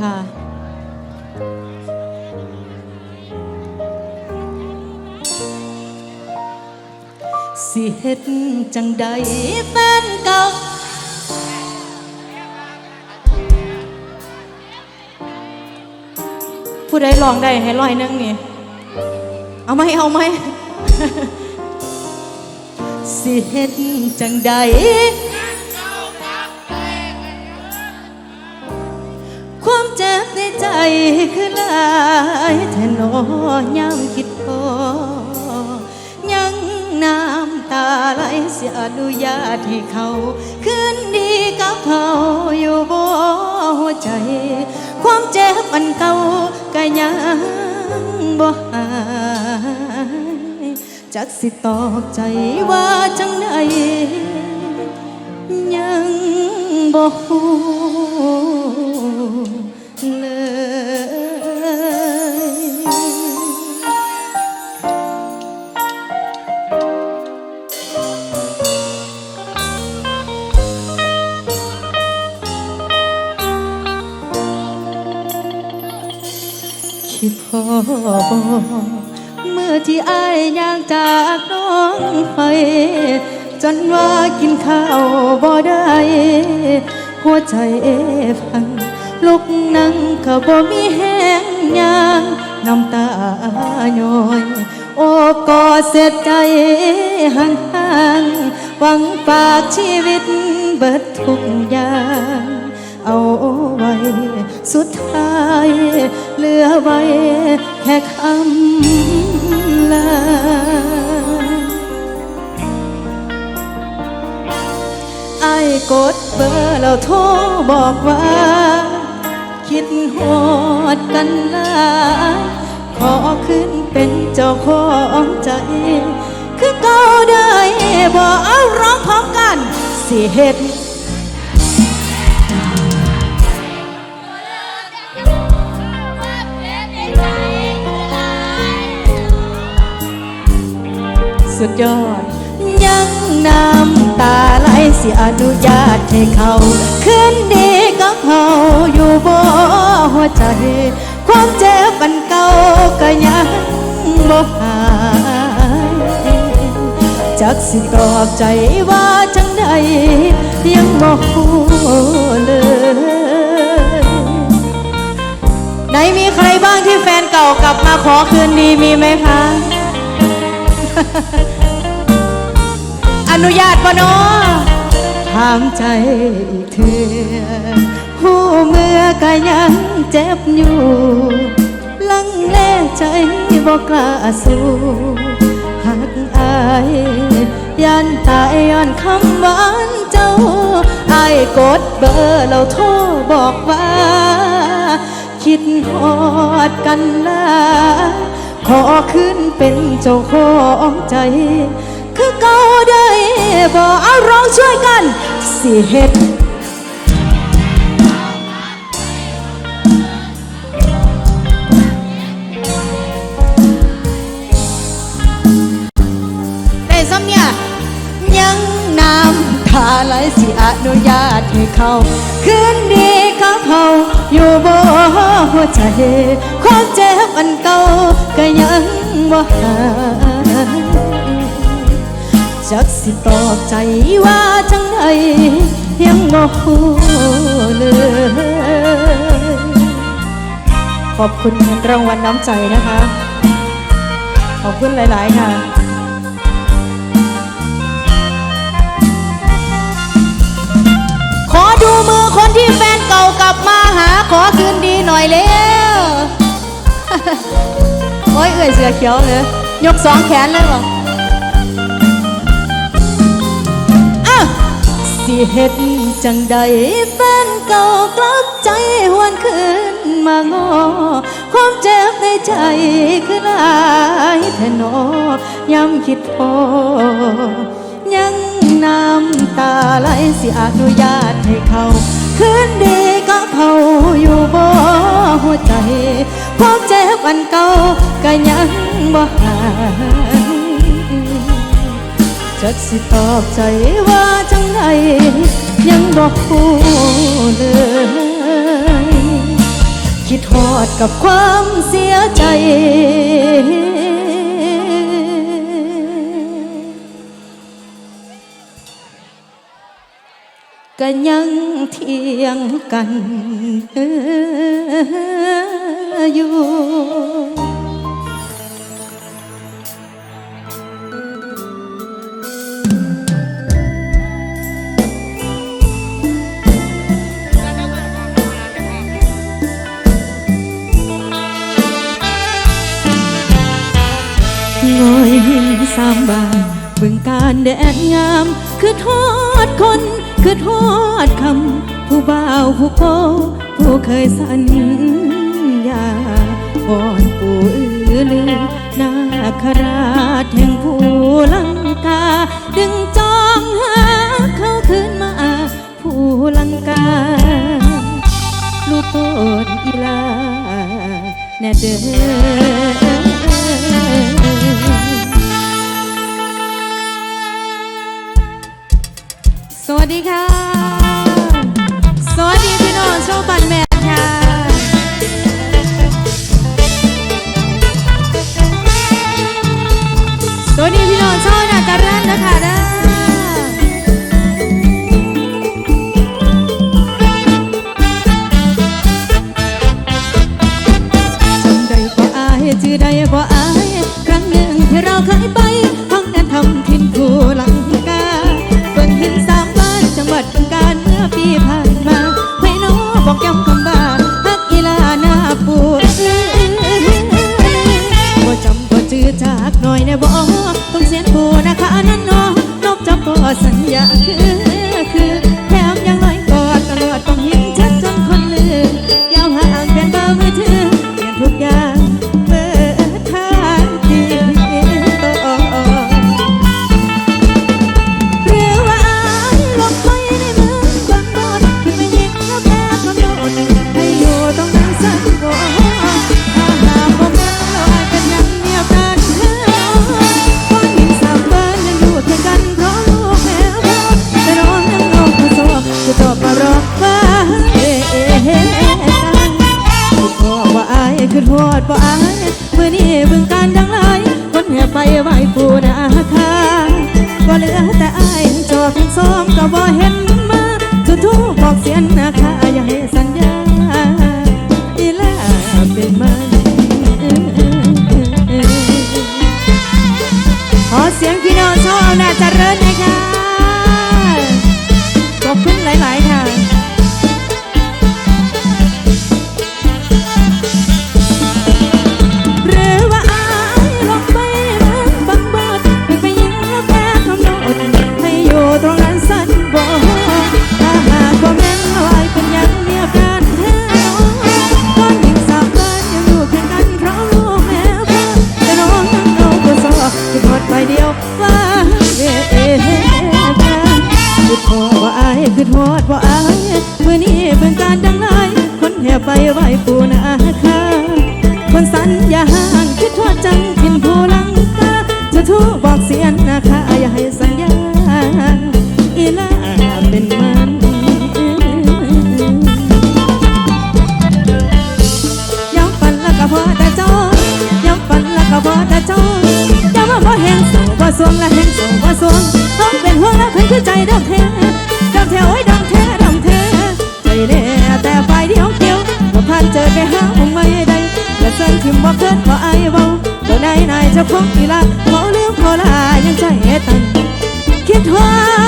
ค่ะ สิเฮ็ดจังใดแฟนเก่าผู้ใดลองได้ให้ร้อยหนึงนี่ เอาไหมเอาไหมสิเฮ็ดจังใด อยามคิดพอยังน้ำตาไหลเสียอนุญาตให้เขาคืนดีกับเขาอยู่บ่หัวใจ ความเจ็บมันเก่าก็ยังบ่หายจักสิตอบใจว่าจังใดยังบ่ฮู้ บเมื่อที่อายย่างจากน้องไปจนว่ากินข้าวบ่ได้ หัวใจพังลุกนั่งก็บ่มีแห้งยางน้ำตาย้อย โอ้กอดเสียใจห่างๆหวังฝากชีวิตเบิดทุกอย่าง เอาไว้ สุดท้ายเหลือไว้ แค่คำลาไอ้กดเบอร์แล้วโทรบอกว่า คิดหอดกันลาขอขึ้นเป็นเจ้าของใจ คือเก่าได้บอกเอาร้องพร้อมกัน สิเฮ็ด สุดยอด ยังน้ำตาไหลเสียอนุญาตให้เขาคืนดีกับเขาอยู่บ่หัวใจ ความเจ็บมันเก่าก็ยังบ่หายจักสิตอบใจว่าจังใดยังบ่ฮู้เลยไหนมีใครบ้างที่แฟนเก่ากลับมาขอคืนดีมีไหมคะ อนุญาตปะเนาะถามใจอีกเถื่อผู้เมื่อก็ยังเจ็บอยู่ ลังเลใจบอกกล้าสู้หักอายยันตายย้อนคำหวานเจ้าอายกดเบอร์แล้วโทรบอกว่า คิดฮอดกันลา ขอขึ้นเป็นเจ้าของใจ คือเก่าได้บอกเอาร้องช่วยกัน สิเฮ็ดำตาไหลสิอนุญาตให้เขาคืนดีกับเขาอยู่บ่หัวใจความเจ็บอันเก่าก็ยังบ่หายจักสิตอบใจว่าจังใดยังบ่ฮู้เลย ขอบคุณเงินรางวัลน้ำใจนะคะ ขอบคุณหลาย ๆ ค่ะ หาขอคืนดีหน่อยเร็วโอ้ยเอื่อยเสือเขียวเลยยกสองแขนเลยเหรออะสิเฮ็ดจังใดแฟนเก่ากลับใจหวนคืนมางอความเจ็บในใจคือหลายแทนอยำคิดพอยังน้ำตาไหลสิอนุญาตให้เขาคืนดี ก็ยังบ่หายจักสิตอบใจว่าจังใดยังบอกคูเลย คิดทอดกับความเสียใจ ก็ยังเทียงกันอยู่ บึงการแดดงาม คือทอดคน คือทอดคำ ผู้บ่าวผู้โพผู้เคยสัญญาบอนปู่อือลือนาคราชแห่งผู้ลังกา ดึงจองหาเขาคืนมา ผู้ลังกา ลูกต้นอีลาแน่เด้อ สวัสดีค่ะ สวัสดีพี่น้องโชว์บันแม่ค่ะ สวัสดีพี่น้องโชว์นาการันนะคะนะ นะคะ สวงและเพลงส่งบ่สวงต้องเป็นห่วงละเพื่อใจดอกแท้ดอกแท้โอ้ยดอกแท้ดอกแท้ใจแน่แต่ไปเดียวเดียวบ่ผ่านเจอไปหาองไม่ได้กระเซิงทิมบ่เกินบ่อายเบาตัวนายนายเจ้าของอีละบ่ลืมบ่ลายังใจตันคิดว่า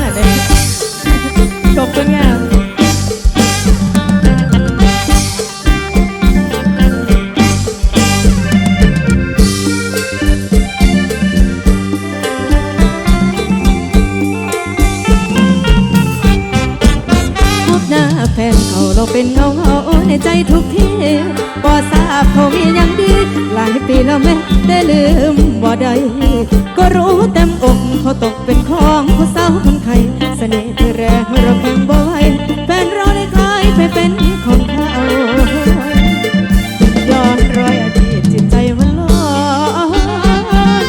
la. ที่แรงเราแข่งบ่ไหวแฟนเราได้กลายไปเป็นของเขาย้อนรอยอดีตจิตใจมันลอย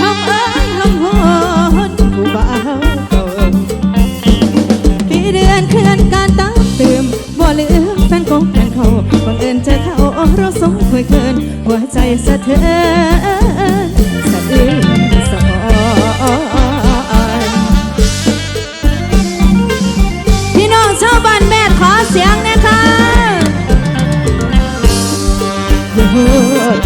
ทำเอ้ยทำหอนผู้บ่าวเก่าปีเดือนเคลื่อนการตามเติมบ่ลืมแฟนของแฟนเขาบังเอิญเจอเขาเราสองเคยเกินหัวใจสะเทือน เสียงหนะคะ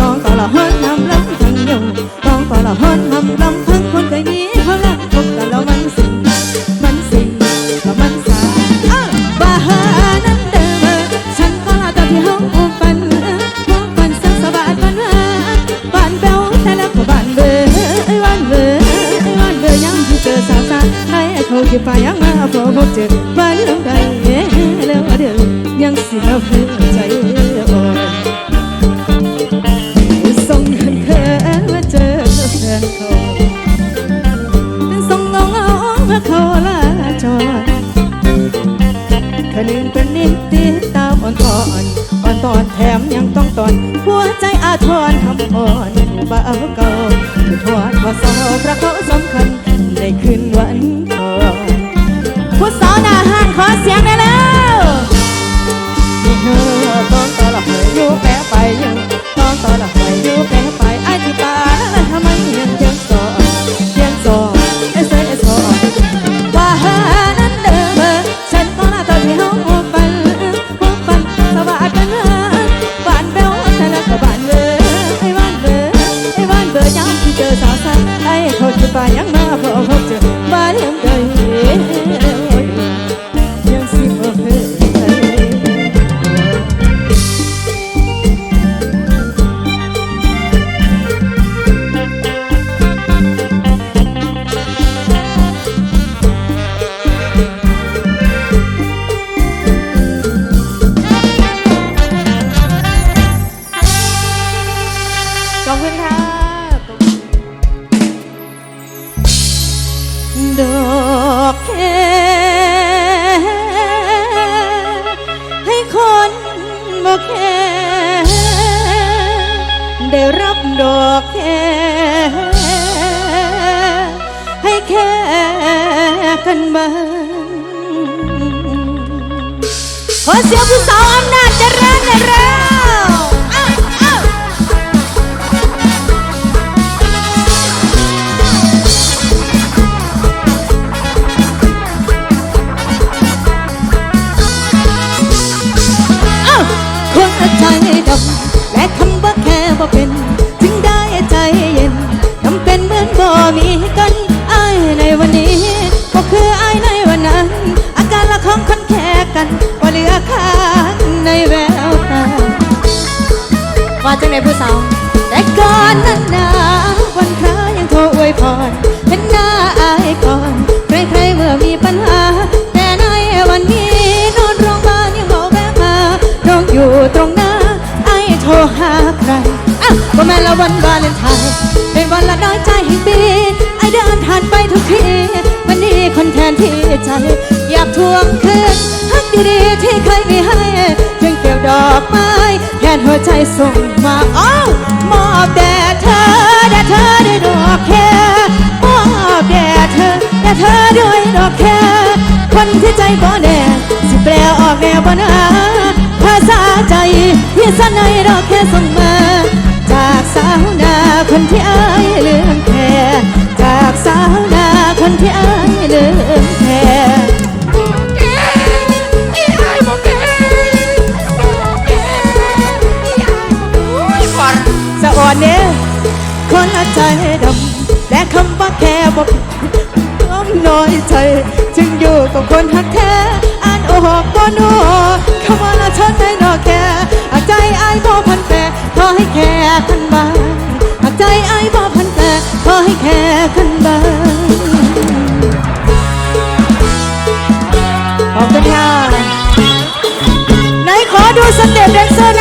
ต้องต่อละฮอนทำลำพังยงต้องต่อละฮอนทำลำพังคนเคยมีเขาละพบกันแล้วมันสิ่งมันสิ่งแล้วมันสายอ้าวบ้านั้นเดิมฉันก็ลาแต่ที่ห้องปันห้องปันสังสบายปันว่าบ้านเบลแต่แล้วก็บ้านเบอไอ้วันเบอไอ้วันเบอยังที่เจอสาวสาวให้เขาคิดไปยังมาพบพบเจอบ้านเรื่องใด สียเพื่อใจอ่อนส่งเงินเธอมาเจอแฟนเขาเป็นส่งเงาเงาๆมาเขาลาจอดขนึงเป็นนิดติดตามอ่อนตอนอ่อนตอนแถมยังต้องตอนหัวใจอาทรทำอ่อนผู้บ่าวเก่าคือทอดว่าสาวพระเขา บ่แค่ได้รับดอกแค่ให้แค่กันบ้างขอเสียงผู้สาวอำนาจเจริญหน่อยเร็ว ว่าจังในผู้สาวแต่ก่อนนั้นนาวันพระยังโทรอวยพรเห็นหน้าอายก่อนใครๆเมื่อมีปัญหา แต่ในวันนี้นอนโรงพยาบาลยังบอกแม่มาน้องอยู่ตรงหน้าไอ้โทรหาใครอ้าวก็แม่ละวันวาเลนไทน์เป็นวันละน้อยใจแห่งปีไอ้เดินผ่านไปทุกทีวันนี้คนแทนที่ใจ อยากทวงคืนฮักดีๆที่เคยมีให้ จึงเก็บดอกไม้แทนหัวใจส่งมาอ้าวมอบแด่เธอแด่เธอด้วยดอกแค่มอบแด่เธอแด่เธอด้วยดอกแค่คนที่ใจบ่แน่สิแปลออกแนวบ่นาภาษาใจที่สั้นในดอกแค่ส่งมา จากสาวนาคนที่อา คนหักแท้อ่านออกก็นัวคำว่าละชนใจนอกแค่หักใจไอ้ายบ่พันแปรขอให้แค่ขันบางหักใจไอ้ายบ่พันแปรขอให้แค่ขันบางขอบคุณค่ะนายขอดูสเตปแดนเซอร์